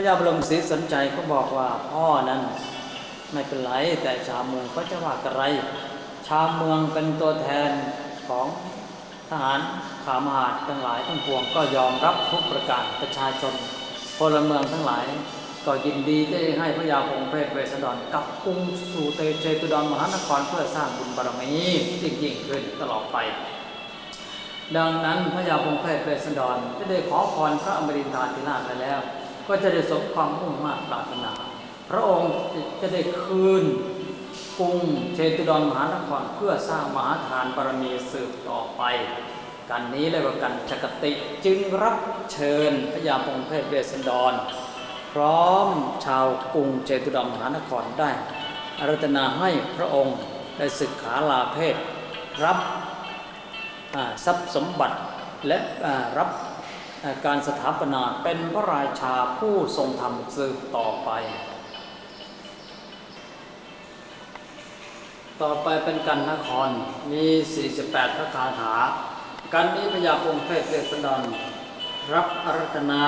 ระยาบรมศรีสนใจก็บอกว่าพ่อนั้นไม่เป็นไรแต่ชาวเมืองก็จะว่ากระไร ชาวเมืองเป็นตัวแทนของทหารขามหาดทั้งหลายทั้งปวงก็ยอมรับทุกประการประชาชนพลเมืองทั้งหลาย ก็ยินดีได้ให้พระยาพงเพศเวสสันดรกับกรุงสู่เตเชตุดรมหานครเพื่อสร้างบุญบารมียิ่งยิ่งขึ้นตลอดไป ดังนั้นพระยาพงเพศเวสสันดรก็ได้ขอพรพระอมรินทราธิราชไปแล้ว ก็จะได้สมความมุ่งมากปรารถนา พระองค์จะได้คืนกรุงเชตุดรมหานครเพื่อสร้างมหาทานบารมีสืบต่อไปการนี้เรียกว่าการจักติจึงรับเชิญพระยาพงเพศเวสสันดร พร้อมชาวกรุงเจตุดรมหานครได้อารัตนาให้พระองค์ได้ศึกขาลาเพศรับทรัพย์สมบัติและรับ การสถาปนาเป็นพระราชาผู้ทรงธรรมสืบต่อไป ต่อไปเป็นกันนครมี 48 พระคาถา กันนี้พญาพงเพศเวสสันดรรับอารัตนา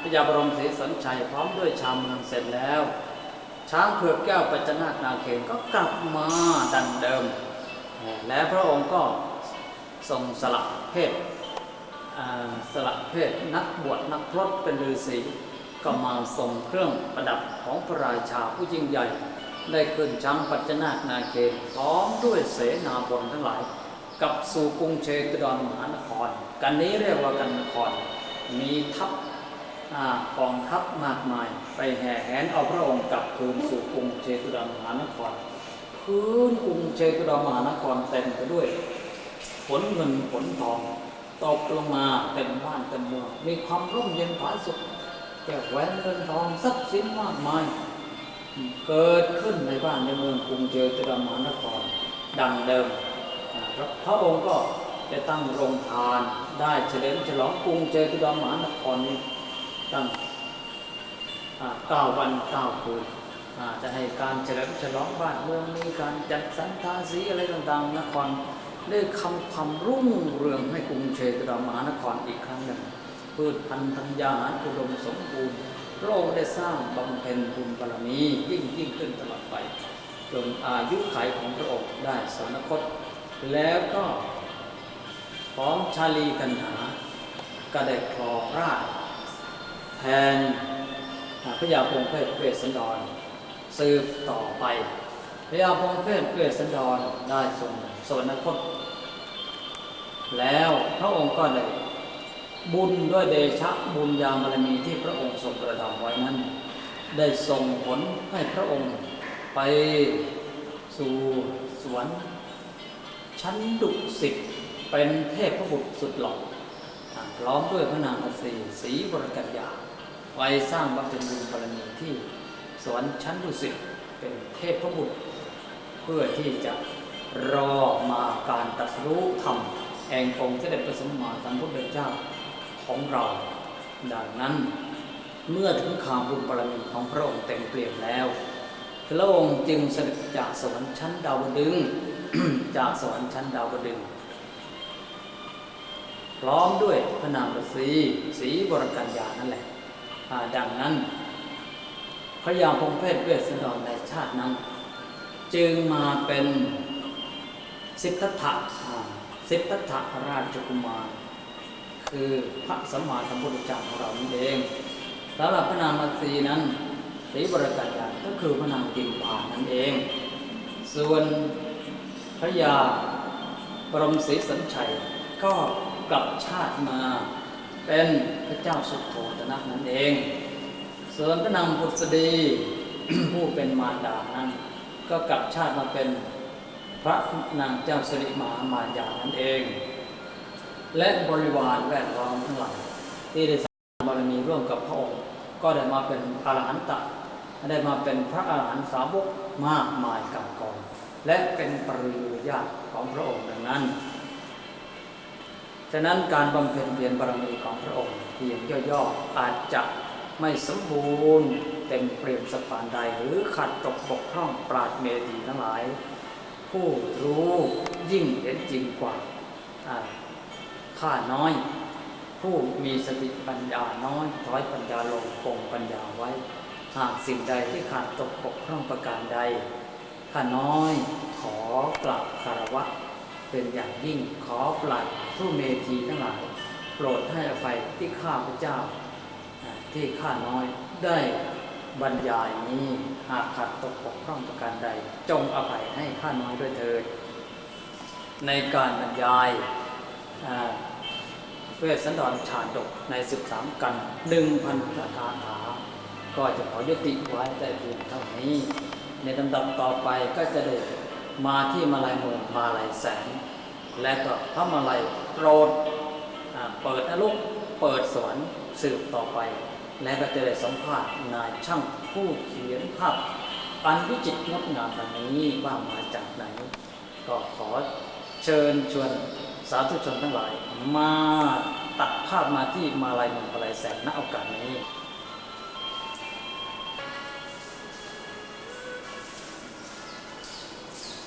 พระยาบรมศรีสันชัยพร้อมด้วยชาวเมืองเสร็จแล้ว ช้างเผือกแก้วปัจจนาคนาเขนก็กลับมาดังเดิม และพระองค์ก็ทรงสละเพศ สละเพศนักบวชนักพรตเป็นฤาษีก็มาทรงเครื่องประดับของพระราชาผู้ยิ่งใหญ่ ได้ขึ้นช้างปัจจนาคนาเขนพร้อมด้วยเสนาบดีทั้งหลาย กับสู่กรุงเชตุดรมหานคร กันนี้เรียกว่ากันนคร มีทัพกองทัพมากมาย ไปแห่แหนเอาพระองค์กลับคืนสู่กรุงเชตุรมหานครพื้นกรุงเชตุรมหานครเต็มไปด้วยฝนเงินฝนทอง ตกลงมาเต็มบ้านเต็มเมืองมีความร่มเย็นผาสุขแก้วแหวนเงินทองทรัพย์สินมากมาย เกิดขึ้นในบ้านในเมืองกรุงเจตุรมานครดังเดิมพระองค์ก็จะตั้งโรงทานได้เฉลิมฉลองกรุงเจตุรมานครนี้ตั้งอ่าเก้าวันเก้าคืนจะให้การเฉลิมฉลองบ้านเมืองมีการจัดสรรทาสีอะไรต่างๆนคร ได้คำความรุ่งเรืองให้กรุงเชตุรมหานครอีกครั้งหนึ่งพืชพันธุ์ธัญญาอุดมสมบูรณ์พระองค์ได้สร้างบำเพ็ญบุญบารมียิ่งยิ่งขึ้นตลอดไป จนอายุไขของพระองค์ได้สวรรคต แล้วก็พร้อมชาลีกันหา ก็ได้ครองราชแทนพระยาพงเพศเวสสันดรสืบต่อไป พระยาพงเพศเวสสันดรได้ทรงสวรรคต แล้วพระองค์ก็ได้บุญด้วยเดชะบุญญาบารมีที่พระองค์ทรงประทานไว้นั้น ได้ส่งผลให้พระองค์ไปสู่สวรรค์ชั้นดุสิตเป็นเทพพระบุตรสุดหล่อพร้อมด้วยพระนางอัศรีศรีบรกัญญาไปสร้างบำเพ็ญบุญบารมีที่สวรรค์ชั้นดุสิตเป็นเทพพระบุตร พื่อที่จะรอมาการตรัสรู้ธรรมแห่งองค์เสด็จพระสัมมาสัมพุทธเจ้าของเรา ดังนั้นเมื่อถึงข่าวบุญบารมีของพระองค์เต็มเปี่ยมแล้วพระองค์จึงเสด็จจากสวรรค์ชั้นดาวดึงจากสวรรค์ชั้นดาวดึงพร้อมด้วยพระนามฤาษีสีบรกัญญานั่นแหละดังนั้นพระยาพงเพศเวสสันดรในชาตินั้น จึงมาเป็นสิทธัตถะสิทธัตถะราชกุมาร คือพระสัมมาสัมพุทธเจ้าของเรานี่เองสำหรับพระนามฤาษีนั้นสีบรกัญญาก็คือพระนามกิมพานั่นเอง ส่วนพระยาบรมศรีสัญชัยก็กลับชาติมาเป็นพระเจ้าสุโธทนะนั่นเอง ส่วนพระนางพุทธดีผู้เป็นมารดานั้น ก็กลับชาติมาเป็นพระนางเจ้าสิริมหามายานั่นเอง และบริวารแวดล้อมทั้งหลายที่ได้สร้างบารมีร่วมกับพระองค์ ก็ได้มาเป็นอรหันตะได้มาเป็นพระอรหันตสาวกมากมายกากอง และเป็นปริยญาติของพระองค์ดังนั้นฉะนั้นการบำเพ็ญเพียรบารมีของพระองค์เพียงย่อๆอาจจะไม่สมบูรณ์ เต็มเปรียมสปานใดหรือขัดตกบกพร่องปราดเมธีทั้งหลาย ผู้รู้ยิ่งเห็นจริงกว่าข้าน้อย ผู้มีสติปัญญาน้อยถอยปัญญาลงคงปัญญาไว้ หากสิ่งใดที่ขาดตกบกพร่องประการใดข้าน้อยขอกราบคารวะ เป็นอย่างยิ่งขอปลัดผู้เมธีทั้งหลายโปรดให้อภัยที่ข้าพเจ้าที่ข้าน้อยได้ บรรยายนี้หากขัดตกบกพร่องประการใด จงอภัยให้ข้าน้อยด้วยเถิดในการบรรยายเวสสันดรชาดกใน 13 กัน1,000พระคาถา ก็จะขอยุติไว้แต่เพียงเท่านี้ ในลำดับต่อไปก็จะได้มาที่มาลายมือมาลายแสนและก็พระมาลัยโปรดเปิดนรกเปิดสวรรค์สืบต่อไป และก็จะได้สัมภาษณ์นายช่างผู้เขียนภาพอันวิจิตรงดงามแบบนี้ว่ามาจากไหน ก็ขอเชิญชวนสาธุชนทั้งหลาย มาตัดภาพมาที่มาลายเมืองมาลายแสนณโอกาสนี้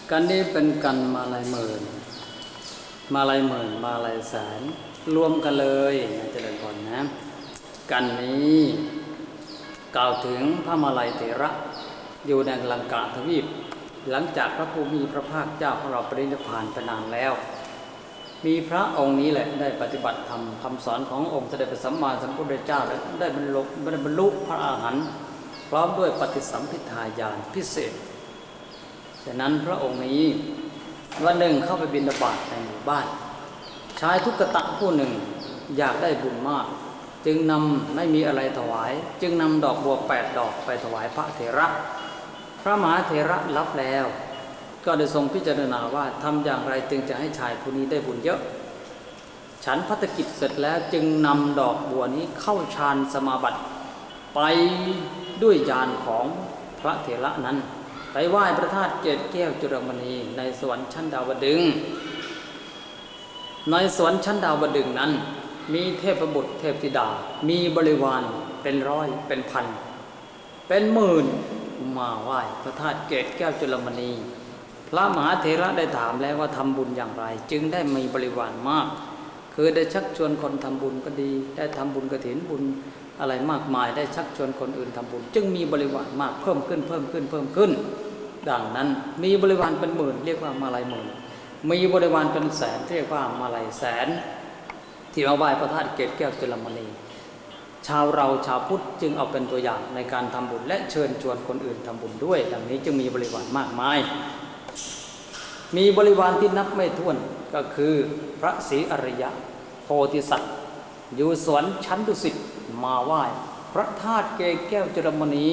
กันนี้เป็นกันมาลายหมื่น มาลายหมื่น มาลายแสน รวมกันเลยนะเจริญพรนะ กันนี้กล่าวถึงพระมาลัยเถระอยู่ในลังกาทวีป หลังจากพระภูมิพระภาคเจ้าของเราปรินิพพานไปนานแล้ว มีพระองค์นี้แหละได้ปฏิบัติธรรมคำสอนขององค์เสด็จพระสัมมาสัมพุทธเจ้าและได้บรรลุบรรลุพระอาหารพร้อมด้วยปฏิสัมพิทาญาณพิเศษฉะนั้นพระองค์นี้วันหนึ่งเข้าไปบิณฑบาตในหมู่บ้านชายทุกตะผู้หนึ่งอยากได้บุญมาก จึงนำไม่มีอะไรถวาย จึงนำดอกบัวแปดดอกไปถวายพระเถระ พระมหาเถระรับแล้ว ก็ได้ทรงพิจารณาว่าทำอย่างไรจึงจะให้ชายผู้นี้ได้บุญเยอะ ฉันพัฒกิจเสร็จแล้วจึงนำดอกบัวนี้เข้าฌานสมาบัติ ไปด้วยญาณของพระเถระนั้น ไปไหว้พระธาตุเกศแก้วจุรมณีในสวรรค์ชั้นดาวดึงในสวรรค์ชั้นดาวดึงนั้น มีเทพบุตรเทพธิดา มีบริวารเป็นร้อยเป็นพัน เป็นหมื่นมาไหว้พระธาตุเกศแก้วจุลมณี พระมหาเถระได้ถามแล้วว่าทำบุญอย่างไร จึงได้มีบริวารมาก คือได้ชักชวนคนทำบุญก็ดี ได้ทำบุญกระถินบุญอะไรมากมายได้ชักชวนคนอื่นทำบุญ จึงมีบริวารมากเพิ่มขึ้นเพิ่มขึ้นเพิ่มขึ้น ดังนั้นมีบริวารเป็นหมื่น เรียกว่ามาลายหมื่น มีบริวารเป็นแสนเรียกว่ามาลายแสน ที่มาไหว้พระธาตุเกศแก้วจุลมณีชาวเราชาวพุทธจึงเอาเป็นตัวอย่างในการทำบุญและเชิญชวนคนอื่นทำบุญด้วย ดังนี้จึงมีบริวารมากมาย มีบริวารที่นับไม่ถ้วนก็คือพระศรีอริยะโพธิสัตว์ อยู่สวนชั้นดุสิตมาไหว้ พระธาตุเกศแก้วจุลมณี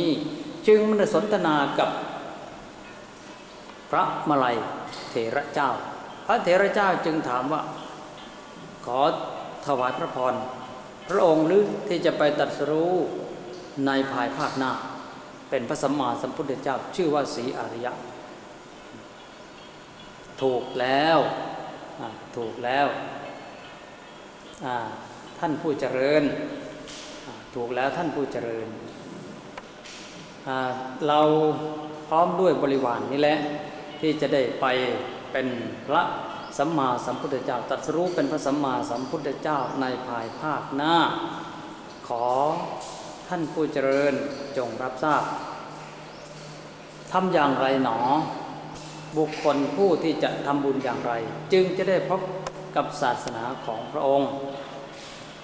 จึงมันสนทนากับพระมาลัยเถระเจ้า พระเถระเจ้าจึงถามว่าขอ ถวายพระพร พระองค์หรือที่จะไปตรัสรู้ในภายภาคหน้า เป็นพระสัมมาสัมพุทธเจ้าชื่อว่าศรีอริยะ ถูกแล้วถูกแล้วท่านผู้เจริญ ถูกแล้วท่านผู้เจริญ เราพร้อมด้วยบริวารนนี่แหละ ที่จะได้ไปเป็นพระ สัมมาสัมพุทธเจ้าตรัสรู้เป็นพระสัมมาสัมพุทธเจ้าในภายภาคหน้า ขอท่านผู้เจริญจงรับทราบทำอย่างไรหนอ บุคคลผู้ที่จะทำบุญอย่างไร จึงจะได้พบกับศาสนาของพระองค์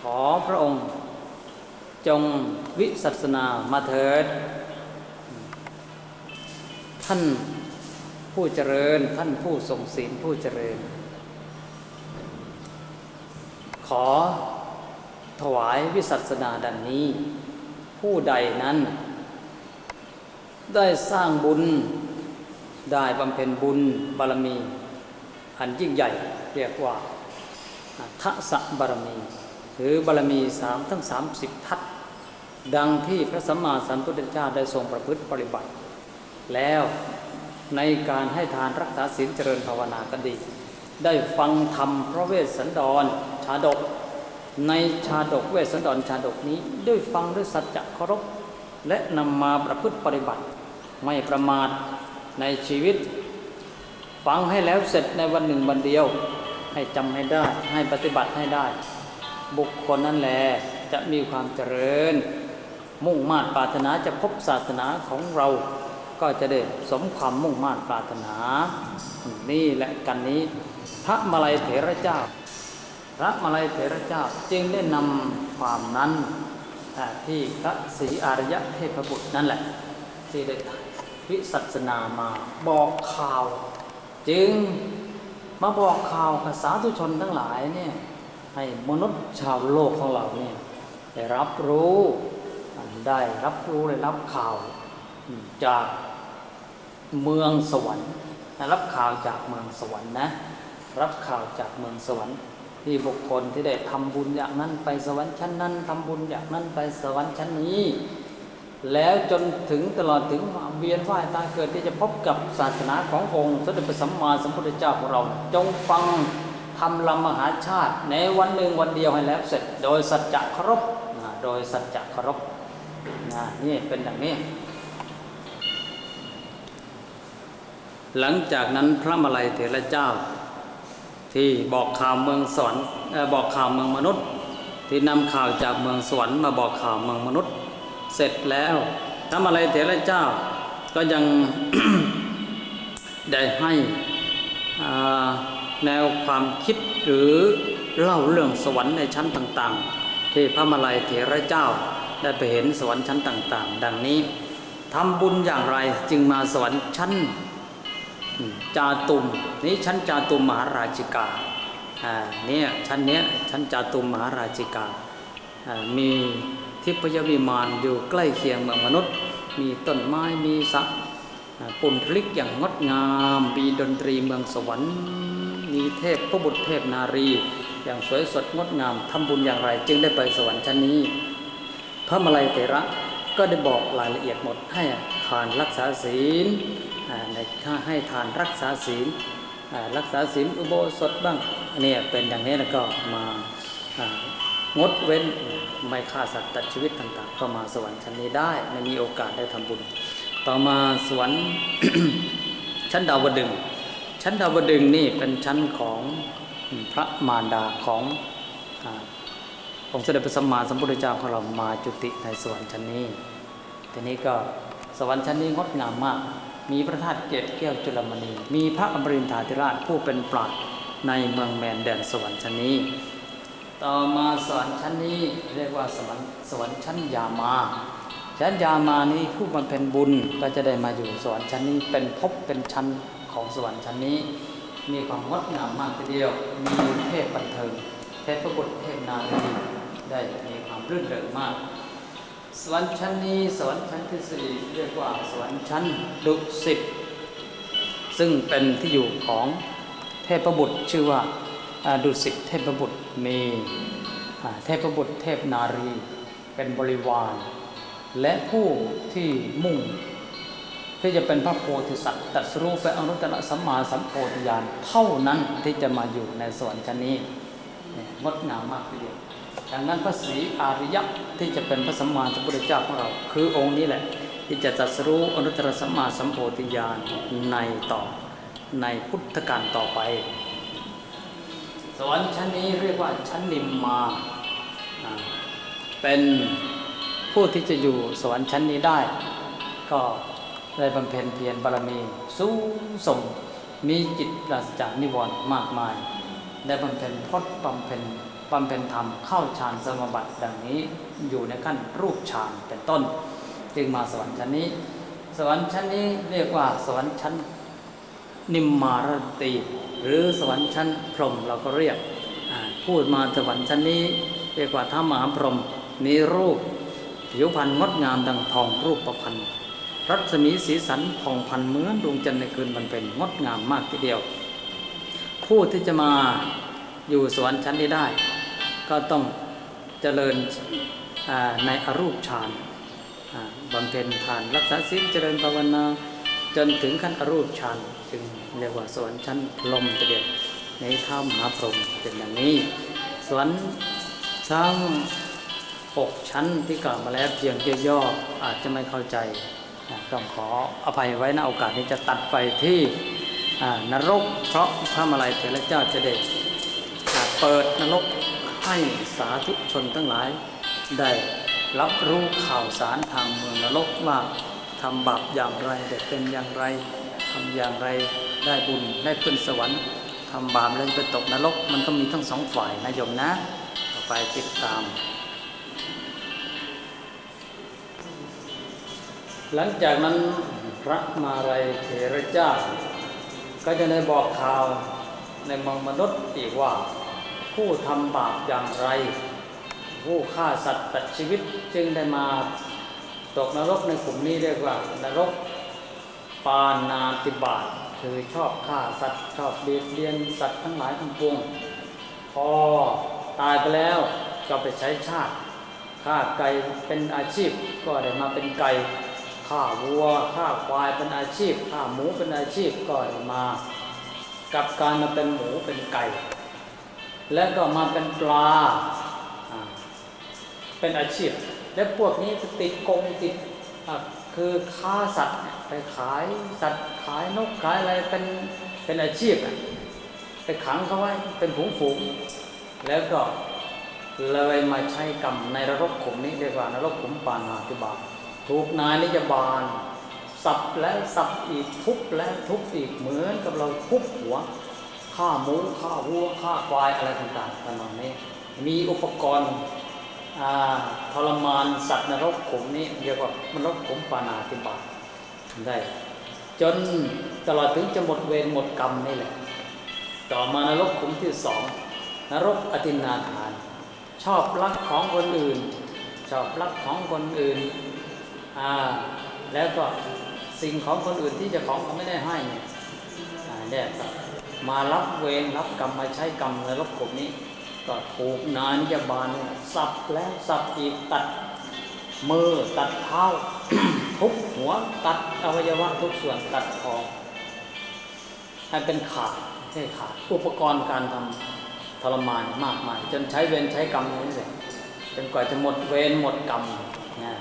ขอพระองค์ จงวิสัสนามาเถิด ท่านผู้เจริญท่านผู้ทรงศีลผู้เจริญ ขอถวายวิสัสนาดังนี้ ผู้ใดนั้น ได้สร้างบุญได้บำเพ็ญบุญบารมี อันยิ่งใหญ่เรียกว่าทัศบารมี หรือบารมีสามทั้งสามสิบทัศดังที่พระสัมมาสัมพุทธเจ้าได้ทรงประพฤติปฏิบัติ แล้วในการให้ทานรักษาศีลเจริญภาวนาก็ดี ได้ฟังธรรมพระเวสสันดร ชาดก ในชาดกเวสสันดรชาดกนี้ด้วยฟังด้วยสัจจะเคารพ และนำมาประพฤติปฏิบัติ ไม่ประมาทในชีวิต ฟังให้แล้วเสร็จในวันหนึ่งวันเดียว ให้จำให้ได้ให้ปฏิบัติให้ได้ บุคคลนั่นแหละจะมีความเจริญ มุ่งมา่ปรารถนาจะพบศาสนาของเราก็จะได้สมความมุ่งมา่ปรารถนา นี่และกันนี้ พระมาลัยเถระเจ้า พระมาลัยเถระเจ้าจึงได้นำความนั้นที่พระศรีอารยะเทพบุตรนั่นแหละ ที่ได้วิสัชนามาบอกข่าว จึงมาบอกข่าวกับสาธุชนทั้งหลายเนี่ยให้มนุษย์ชาวโลกของเราเนี่ยได้รับรู้ได้รับรู้ได้รับข่าวจากเมืองสวรรค์รับข่าวจากเมืองสวรรค์นะ รับข่าวจากเมืองสวรรค์ ที่บุคคลที่ได้ทำบุญอย่างนั้นไปสวรรค์ชั้นนั้นทำบุญอย่างนั้นไปสวรรค์ชั้นนี้ แล้วจนถึงตลอดถึงเวียนว่ายตายเกิดที่จะพบกับศาสนาขององค์สมเด็จพระสัมมาสัมพุทธเจ้าของเรา จงฟังทำลำมหาชาติ ในวันหนึ่งวันเดียวให้แล้วเสร็จ โดยสัจจะเคารพนะโดยสัจจะเคารพนะนี่เป็นอย่างนี้ หลังจากนั้นพระมลัยเถระเจ้า ที่บอกข่าวเมืองสวรรค์เอ่อบอกข่าวเมืองมนุษย์ ที่นำข่าวจากเมืองสวรรค์มาบอกข่าวเมืองมนุษย์ เสร็จแล้วพระมาลัยเถระเจ้า ก็ยังได้ให้แนวความคิดหรือเล่าเรื่องสวรรค์ในชั้นต่างๆ ที่พระมาลัยเถระเจ้าได้ไปเห็นสวรรค์ชั้นต่างๆ ดังนี้ทำบุญอย่างไรจึงมาสวรรค์ชั้น จาตุมนี่ชั้นจาตุมมหาราชิกาอ่าเนี่ยชั้นเนี้ยชั้นจาตุมมหาราชิกาอ่ามีทิพยวิมานอยู่ใกล้เคียงเมืองมนุษย์ มีต้นไม้มีสระอ่าปุ่นพลิกอย่างงดงาม มีดนตรีเมืองสวรรค์ มีเทพพระบุตรเทพนารี อย่างสวยสดงดงามทำบุญอย่างไร จึงได้ไปสวรรค์ชั้นนี้ พระมาลัยเถระก็ได้บอกรายละเอียดหมดให้ทานรักษาศีล ในค่าให้ทานรักษาศีลรักษาศีลอุโบสถบ้างอันนี้เป็นอย่างนี้แล้วก็มางดเว้นไม่ฆ่าสัตว์ตัดชีวิตต่างๆ ก็มาสวรรค์ชั้นนี้ได้ไม่มีโอกาสได้ทำบุญ ต่อมาสวรรค์ชั้นดาวดึงชั้นดาวดึงนี่เป็นชั้นของพระมารดาขององค์เสด็จพระสัมมาสัมพุทธเจ้าของเรามาจุติในสวรรค์ชั้นนี้ทีนี้ก็สวรรค์ชั้นนี้งดงามมาก มีพระธาตุเกศแก้วจุลมณี มีพระอมรินทาธิราชผู้เป็นปราชญ์ในเมืองแมนแดนสวรรค์ชั้นนี้ ต่อมาสวรรค์ชั้นนี้เรียกว่าสวรรค์สวรรค์ชั้นยามาชั้นยามานี้ผู้บำเพ็ญบุญก็จะได้มาอยู่สวรรค์ชั้นนี้เป็นภพเป็นชั้นของสวรรค์ชั้นนี้ มีความงดงามมากทีเดียว มีเทพบันเทิงเทพบุตรเทพนารีได้มีความรื่นเริงมาก สวรรค์ชั้นนี้สวรรค์ชั้นที่สี่เรียกว่าสวรรค์ชั้นดุสิตซึ่งเป็นที่อยู่ของเทพบุตรชื่อว่าดุสิตเทพบุตรมีเทพบุตรเทพนารี เป็นบริวาร และผู้ที่มุ่งที่จะเป็นพระโพธิสัตว์ตรัสรู้เป็นอนุตตรสัมมาสัมโพธิญาณเท่านั้นที่จะมาอยู่ในสวรรค์ชั้นนี้งดงามมากทีเดียว ดังนั้นพระศรีอาริยะที่จะเป็นพระสัมมาสัมพุทธเจ้าของเรา คือองค์นี้แหละ ที่จะตรัสรู้อนุตตรสัมมาสัมโพธิญาณในต่อในพุทธกาลต่อไป สวรรค์ชั้นนี้เรียกว่าชั้นนิมมา เป็นผู้ที่จะอยู่สวรรค์ชั้นนี้ได้ ก็ได้บำเพ็ญเพียรบารมีสูงส่งมีจิตปราศจากนิวรณ์มากมาย ได้บำเพ็ญพจน์บำเพ็ญ บำเพ็ญธรรมเข้าฌานสมาบัติดังนี้อยู่ในขั้นรูปฌานเป็นต้น จึงมาสวรรค์ชั้นนี้ สวรรค์ชั้นนี้เรียกว่าสวรรค์ชั้นนิมมารตี หรือสวรรค์ชั้นพรหมเราก็เรียกพูดมาสวรรค์ชั้นนี้ เรียกว่าท้ามหาพรหมมีรูปผิวพรรณงดงามดังทองรูปประพันธ์รัศมีสีสันผ่องพันเหมือนดวงจันทร์ในคืนมันเป็นงดงามมากทีเดียว ผู้ที่จะมาอยู่สวรรค์ชั้นนี้ได้ ก็ต้องเจริญในอรูปฌานบำเพ็ญทานรักษาศีลเจริญภาวนาจนถึงขั้นอรูปฌานจึงเรียกว่าสวรรค์ชั้นลมเดียวในท้ามหาพรหมเป็นอย่างนี้ สวรรค์ทั้งหกชั้นที่กล่าวมาแล้วเพียงย่อๆอาจจะไม่เข้าใจต้องขออภัยไว้ณโอกาสนี้จะตัดไปที่นรก เพราะพระมลัยเถรเจ้าจะได้อ่าเปิดนรก ให้สาธุชนทั้งหลาย ได้รับรู้ข่าวสารทางเมืองนรกว่าทำบาปอย่างไรได้เป็นอย่างไรทำอย่างไรได้บุญได้ขึ้นสวรรค์ทำบาปแล้วไปตกนรก มันก็มีทั้งสองฝ่ายนะโยมนะต่อไปติดตาม หลังจากนั้นพระมาลัยเถระเจ้าก็จะได้บอกข่าวในมองมนุษย์อีกว่า ผู้ทำบาปอย่างไร ผู้ฆ่าสัตว์ตัดชีวิตจึงได้มาตกนรกในกลุ่มนี้เรียกว่านรกปานาติบาตคือชอบฆ่าสัตว์ชอบเบียดเบียนสัตว์ทั้งหลายทั้งปวงพอตายไปแล้วก็ไปใช้ชาติฆ่าไก่เป็นอาชีพก็ได้มาเป็นไก่ฆ่าวัวฆ่าควายเป็นอาชีพฆ่าหมูเป็นอาชีพก็ได้มา กับการมาเป็นหมูเป็นไก่ แล้วก็มาเป็นปลา เป็นอาชีพ และพวกนี้ติดกงติดคือฆ่าสัตว์ไปขายสัตว์ขายนกขายอะไรเป็นเป็นอาชีพไปขังเขาไว้เป็นฝูงฝูงแล้วก็เลยมาใช้กรรมในนรกขุมนี้เรียกว่านรกขุมปานาติบาตถูกนายนิจบาลสับแล้วสับอีกทุบแล้วทุบอีกเหมือนกับเราทุบหัว ฆ่าหมูฆ่าวัวฆ่าควายอะไรต่างๆประมาณนี้ มีอุปกรณ์ทรมานสัตว์นรกขุมนี้เรียกว่านรกขุมปานาติบาตได้ จนตลอดถึงจะหมดเวรหมดกรรมนี่แหละ ต่อมานรกขุมที่สองนรกอตินาทาน ชอบลักของคนอื่น ชอบลักของคนอื่นอ่าแล้วก็สิ่งของคนอื่นที่เจะของเขาไม่ได้ให้เนี่ยอ่าเนี่ย มารับเวรรับกรรมมาใช้กรรมในรกขุมนี้ ก็ถูกนายนิยบาลเนี่ยสับแล้วสับอีกตัดมือตัดเท้าทุบหัวตัดอวัยวะทุกส่วนตัดคอให้เป็นขาดไม่ใช่ขาดอุปกรณ์การทำทรมานมากมายจนใช้เวรใช้กรรมนี้เลยจนกว่าจะหมดเวรหมดกรรมนะ